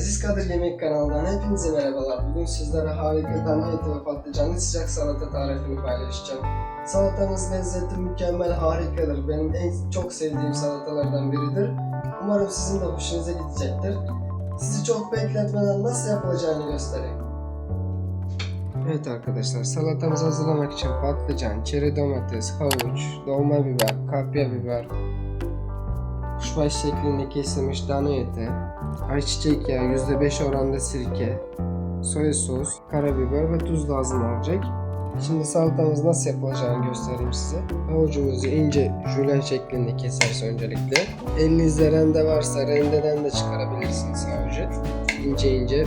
Aziz Kadir Yemek kanalından hepinize merhabalar. Bugün sizlere harika dana eti ve patlıcanlı sıcak salata tarifini paylaşacağım. Salatamız lezzeti mükemmel, harikadır. Benim en çok sevdiğim salatalardan biridir. Umarım sizin de hoşunuza gidecektir. Sizi çok bekletmeden nasıl yapılacağını göstereyim. Evet arkadaşlar salatamızı hazırlamak için patlıcan, çeri domates, havuç, dolma biber, kapya biber, kuşbaşı şeklinde kesilmiş dana eti, ayçiçek yağı %5 oranda sirke, soya sos, karabiber ve tuz lazım olacak. Şimdi salatamız nasıl yapılacağını göstereyim size. Havucumuzu ince jülyen şeklinde keseriz öncelikle. Elinizde rende varsa rendeden de çıkarabilirsiniz havucu. İnce ince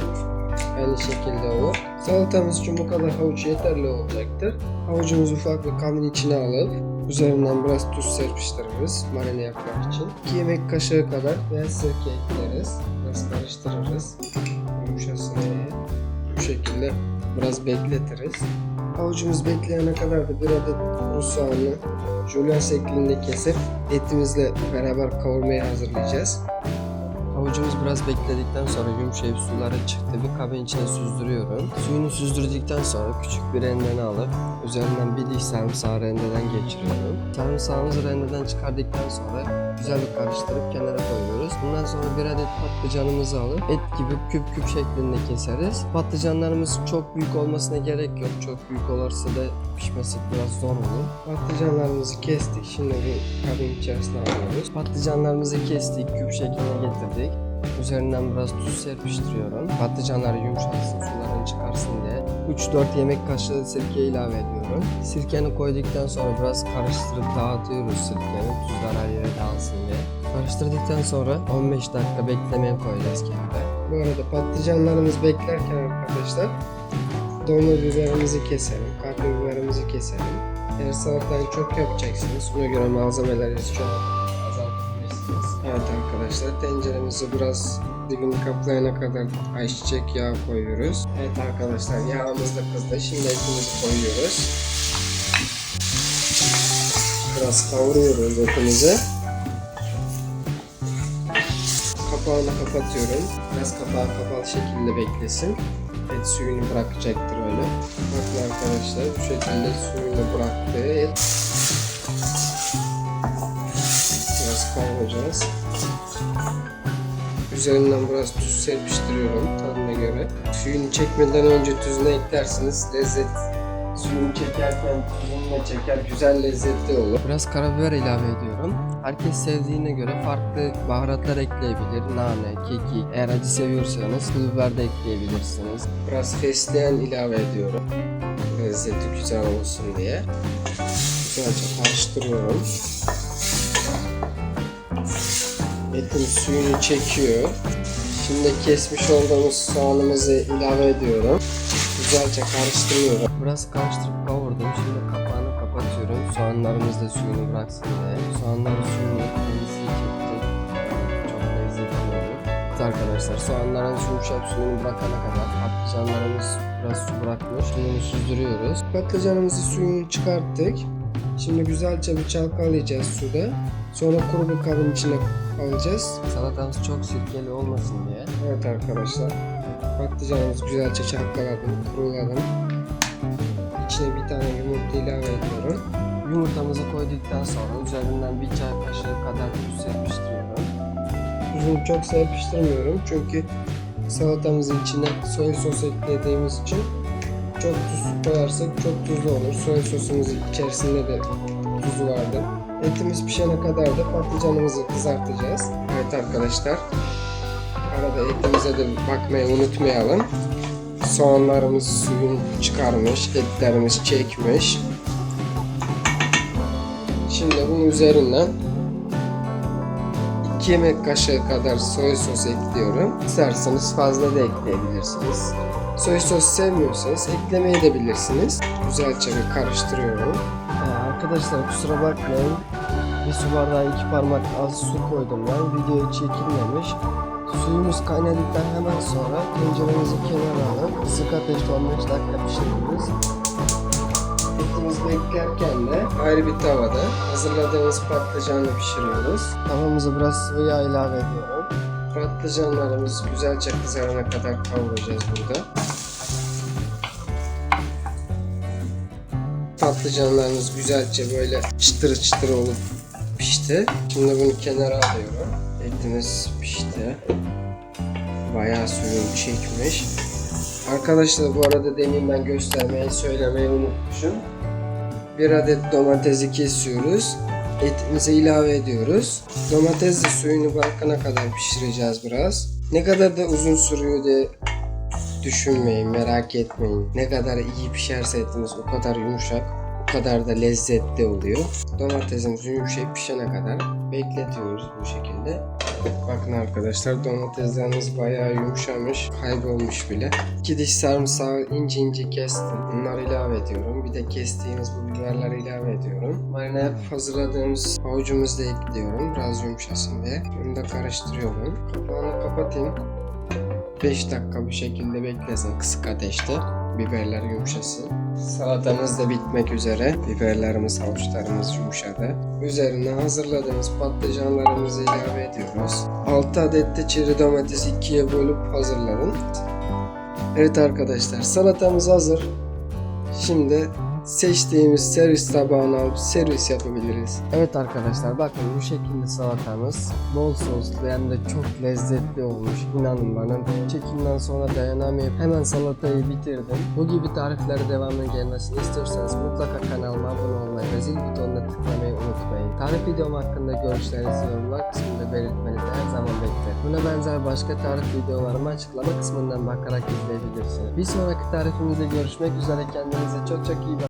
aynı şekilde olur. Salatamız için bu kadar havuç yeterli olacaktır. Havucumuzu ufak bir kabın içine alıp üzerinden biraz tuz serpiştiririz marine yapmak için. 2 yemek kaşığı kadar beyaz sirke ekleriz. Biraz karıştırırız. Yumuşasın diye. Bu şekilde biraz bekletiriz. Havucumuz bekleyene kadar da bir adet kuru soğanı jülyen şeklinde kesip etimizle beraber kavurmaya hazırlayacağız. Havucumuz biraz bekledikten sonra yumuşayıp suları çıktı. Bir kabın içine süzdürüyorum. Suyunu süzdürdükten sonra küçük bir rendeni alıp üzerinden bir diş sarımsağı rendeden geçiriyorum. Sarımsağımızı rendeden çıkardıktan sonra güzel bir karıştırıp kenara koyuyoruz. Bundan sonra bir adet patlıcanımızı alıp et gibi küp küp şeklinde keseriz. Patlıcanlarımız çok büyük olmasına gerek yok. Çok büyük olursa da pişmesi biraz zor olur. Patlıcanlarımızı kestik. Şimdi bir kabın içerisine alıyoruz. Patlıcanlarımızı kestik, küp şekline getirdik. Üzerinden biraz tuz serpiştiriyorum. Patlıcanları yumuşatsın, sularını çıkarsın diye. 3-4 yemek kaşığı sirke ilave ediyorum. Sirkeni koyduktan sonra biraz karıştırıp dağıtıyoruz sirkeni. Tuzlar her. Karıştırdıktan sonra 15 dakika beklemeye koyacağız kenara. Bu arada patlıcanlarımız beklerken arkadaşlar dolma biberimizi keselim, kapya biberimizi keselim. Eğer salatayı çok yapacaksınız, ona göre malzemelerinizi çok azaltabilirsiniz. Evet arkadaşlar tenceremizi biraz dibini kaplayana kadar ayçiçek yağı koyuyoruz. Evet arkadaşlar yağımız da kızdı. Şimdi etimizi koyuyoruz. Biraz kavuruyoruz etimizi. Kapağını kapatıyorum. Biraz kapağı kapalı şekilde beklesin. Et suyunu bırakacaktır öyle. Bakın arkadaşlar bu şekilde suyunu bıraktı et. Biraz kavuracağız. Üzerinden biraz tuz serpiştiriyorum tadına göre. Suyunu çekmeden önce tuzunu eklersiniz. Lezzet suyunu çekerken tuzunu çeker. Güzel lezzetli olur. Biraz karabiber ilave ediyorum. Herkes sevdiğine göre farklı baharatlar ekleyebilir. Nane, kekik. Eğer acı seviyorsanız pul biber de ekleyebilirsiniz. Biraz fesleğen ilave ediyorum. Lezzeti güzel olsun diye. Güzelce karıştırıyorum. Etin suyunu çekiyor. Şimdi kesmiş olduğumuz soğanımızı ilave ediyorum. Güzelce karıştırıyorum. Biraz karıştırıp kavurdum. Şimdi kapağını kapatıyorum. Soğanlarımız da suyunu bıraksın diye. Soğanların suyunu kendisi çekti. Çok lezzetli olur. Evet arkadaşlar soğanların yumuşak suyunu bırakana kadar patlıcanlarımız biraz su bırakmış. Suyunu süzdürüyoruz. Patlıcanımızı suyunu çıkarttık. Şimdi güzelce bir çalkalayacağız suda. Sonra kuru bir kabın içine alacağız. Salatamız çok sirkeli olmasın diye. Evet arkadaşlar. Patlıcanımızı güzelce çalkaladım, kuruladım. İçine bir tane yumurta ilave ediyorum. Yumurtamızı koyduktan sonra üzerinden bir çay kaşığı kadar tuz serpiştiriyorum. Tuzunu çok serpiştirmiyorum çünkü salatamızın içine soya sos eklediğimiz için çok tuz koyarsak çok tuzlu olur. Soya sosumuzun içerisinde de tuzu vardı. Etimiz pişene kadar da patlıcanımızı kızartacağız. Evet arkadaşlar. Arada etimize de bakmayı unutmayalım. Soğanlarımız suyunu çıkarmış, etlerimiz çekmiş. Şimdi bunun üzerinden 2 yemek kaşığı kadar soya sos ekliyorum. İsterseniz fazla da ekleyebilirsiniz. Soya sos sevmiyorsanız eklemeyi de bilirsiniz. Güzelce bir karıştırıyorum. Ee, arkadaşlar kusura bakmayın. Bir su bardağı iki parmak az su koydum ben. Video çekilmemiş. Suyumuz kaynadıktan hemen sonra tenceremizi kenara alıp kısık ateşte 15 dakika pişiririz. Etimiz beklerken de ayrı bir tavada hazırladığımız patlıcanla pişiriyoruz. Tavamıza biraz sıvı yağ ilave ediyorum. Patlıcanlarımız güzelce kızarana kadar kavuracağız burada. Patlıcanlarımız güzelce böyle çıtır çıtır olup pişti. Şimdi bunu kenara alıyorum. Etimiz pişti. Bayağı suyunu çekmiş. Arkadaşlar bu arada demin ben göstermeyi söylemeyi unutmuşum. Bir adet domatesi kesiyoruz. Etimize ilave ediyoruz. Domates de suyunu bırakana kadar pişireceğiz biraz. Ne kadar da uzun sürüyor diye düşünmeyin, merak etmeyin. Ne kadar iyi pişerse etimiz o kadar yumuşak, kadar da lezzetli oluyor. Domatesimiz yumuşayıp pişene kadar bekletiyoruz bu şekilde. Bakın arkadaşlar domateslerimiz bayağı yumuşamış, kaybolmuş bile. İki diş sarımsağı ince ince kestim. Bunları ilave ediyorum. Bir de kestiğimiz bu biberleri ilave ediyorum. Marine hazırladığımız havucumuzu da ekliyorum. Biraz yumuşasın diye. Bunu da karıştırıyorum. Kapağını kapatayım. 5 dakika bu şekilde beklesin kısık ateşte. Biberler yumuşasın. Salatamız da bitmek üzere. Biberlerimiz, havuçlarımız yumuşadı. Üzerine hazırladığımız patlıcanlarımızı ilave ediyoruz. 6 adet de çeri domatesi ikiye bölüp hazırladım. Evet arkadaşlar salatamız hazır. Şimdi seçtiğimiz servis tabağına alıp servis yapabiliriz. Evet arkadaşlar bakın bu şekilde salatamız bol soslu hem de çok lezzetli olmuş. İnanın bana çekimden sonra dayanamayıp hemen salatayı bitirdim. Bu gibi tariflere devamlı gelmesini istiyorsanız mutlaka kanalıma abone olmayı ve zil butonuna tıklamayı unutmayın. Tarif videom hakkında görüşlerinizi yorumlar kısmında belirtmenizi her zaman beklerim. Buna benzer başka tarif videolarımı açıklama kısmından bakarak izleyebilirsiniz. Bir sonraki tarifimizde görüşmek üzere kendinize çok çok iyi bakın.